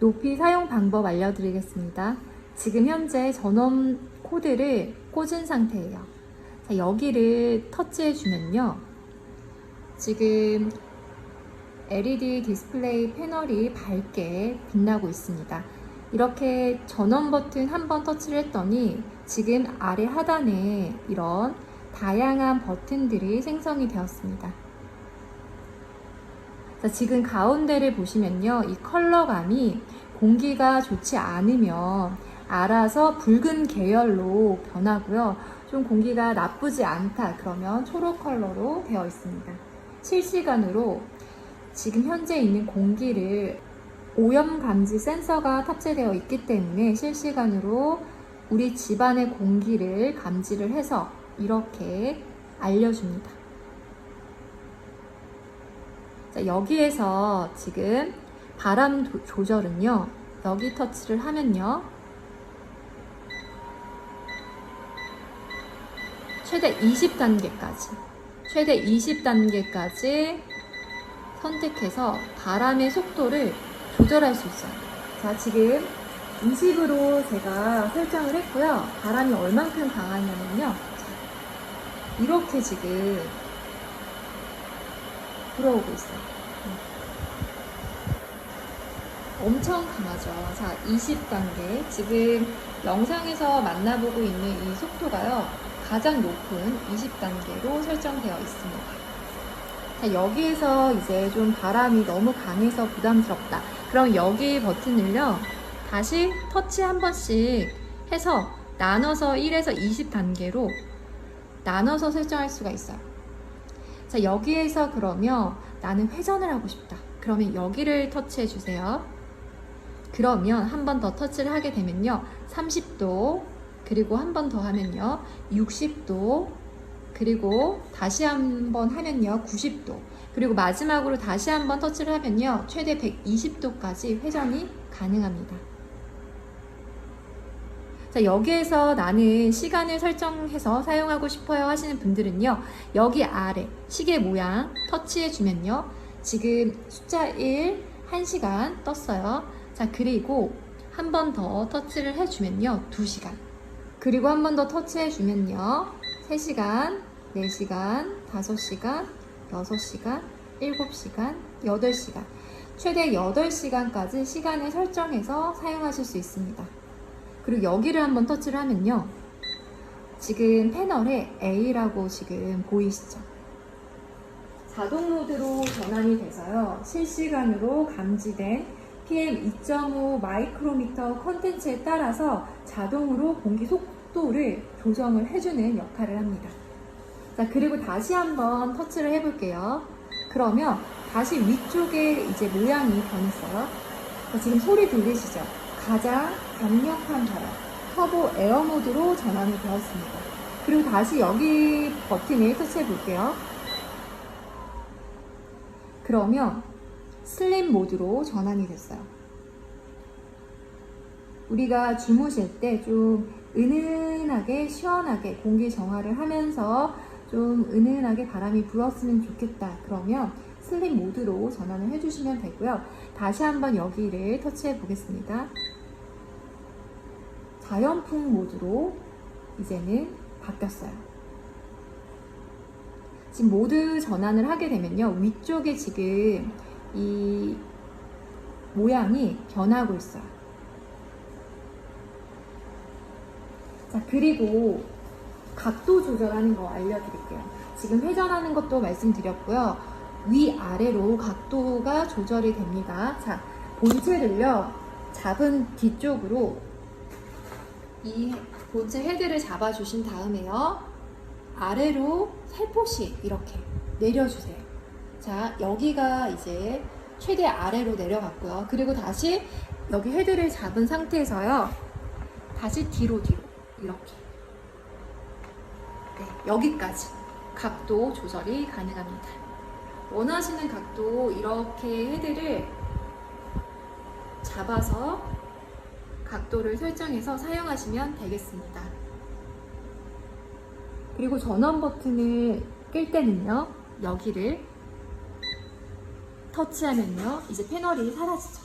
높이 사용 방법 알려드리겠습니다. 지금 현재 전원 코드를 꽂은 상태예요. 자, 여기를 터치해 주면요. 지금 LED 디스플레이 패널이 밝게 빛나고 있습니다. 이렇게 전원 버튼 한 번 터치를 했더니 지금 아래 하단에 이런 다양한 버튼들이 생성이 되었습니다. 자, 지금 가운데를 보시면요. 이 컬러감이 공기가 좋지 않으면 알아서 붉은 계열로 변하고요. 좀 공기가 나쁘지 않다. 그러면 초록 컬러로 되어 있습니다. 실시간으로 지금 현재 있는 공기를 오염 감지 센서가 탑재되어 있기 때문에 실시간으로 우리 집안의 공기를 감지를 해서 이렇게 알려줍니다. 자, 여기에서 지금 바람 도- 조절은요, 여기 터치를 하면요, 최대 20단계까지, 최대 20단계까지 선택해서 바람의 속도를 조절할 수 있어요. 자, 지금 20으로 제가 설정을 했고요. 바람이 얼만큼 강하냐면요. 자, 이렇게 지금 불어오고 있어요. 엄청 강하죠. 자, 20단계. 지금 영상에서 만나보고 있는 이 속도가요. 가장 높은 20단계로 설정되어 있습니다. 자, 여기에서 이제 좀 바람이 너무 강해서 부담스럽다. 그럼 여기 버튼을요. 다시 터치 한 번씩 해서 나눠서 1에서 20단계로 나눠서 설정할 수가 있어요. 자, 여기에서 그러면 나는 회전을 하고 싶다. 그러면 여기를 터치해 주세요. 그러면 한 번 더 터치를 하게 되면요. 30도, 그리고 한 번 더 하면요. 60도, 그리고 다시 한 번 하면요. 90도. 그리고 마지막으로 다시 한 번 터치를 하면요. 최대 120도까지 회전이 가능합니다. 자, 여기에서 나는 시간을 설정해서 사용하고 싶어요 하시는 분들은요. 여기 아래 시계 모양 터치해 주면요. 지금 숫자 1, 1시간 떴어요. 자, 그리고 한 번 더 터치를 해 주면요. 2시간. 그리고 한 번 더 터치해 주면요. 3시간, 4시간, 5시간, 6시간, 7시간, 8시간. 최대 8시간까지 시간을 설정해서 사용하실 수 있습니다. 그리고 여기를 한번 터치를 하면요. 지금 패널에 A라고 지금 보이시죠? 자동 모드로 전환이 돼서요. 실시간으로 감지된 PM2.5 마이크로미터 컨텐츠에 따라서 자동으로 공기 속도를 조정을 해주는 역할을 합니다. 자, 그리고 다시 한번 터치를 해볼게요. 그러면 다시 위쪽에 이제 모양이 변했어요. 자, 지금 소리 들리시죠? 가장 강력한 바람, 터보 에어 모드로 전환이 되었습니다. 그리고 다시 여기 버튼을 터치해 볼게요. 그러면 슬림 모드로 전환이 됐어요. 우리가 주무실 때 좀 은은하게 시원하게 공기 정화를 하면서 좀 은은하게 바람이 불었으면 좋겠다. 그러면 슬림 모드로 전환을 해주시면 되고요. 다시 한번 여기를 터치해 보겠습니다. 자연풍 모드로 이제는 바뀌었어요. 지금 모드 전환을 하게 되면요. 위쪽에 지금 이 모양이 변하고 있어요. 자, 그리고 각도 조절하는 거 알려드릴게요. 지금 회전하는 것도 말씀드렸고요. 위아래로 각도가 조절이 됩니다. 자, 본체를요, 잡은 뒤쪽으로 이 본체 헤드를 잡아주신 다음에요, 아래로 살포시 이렇게 내려주세요. 자, 여기가 이제 최대 아래로 내려갔고요. 그리고 다시 여기 헤드를 잡은 상태에서요, 다시 뒤로 뒤로 이렇게. 네, 여기까지 각도 조절이 가능합니다. 원하시는 각도 이렇게 헤드를 잡아서 각도를 설정해서 사용하시면 되겠습니다. 그리고 전원 버튼을 끌 때는요, 여기를 터치하면요, 이제 패널이 사라지죠.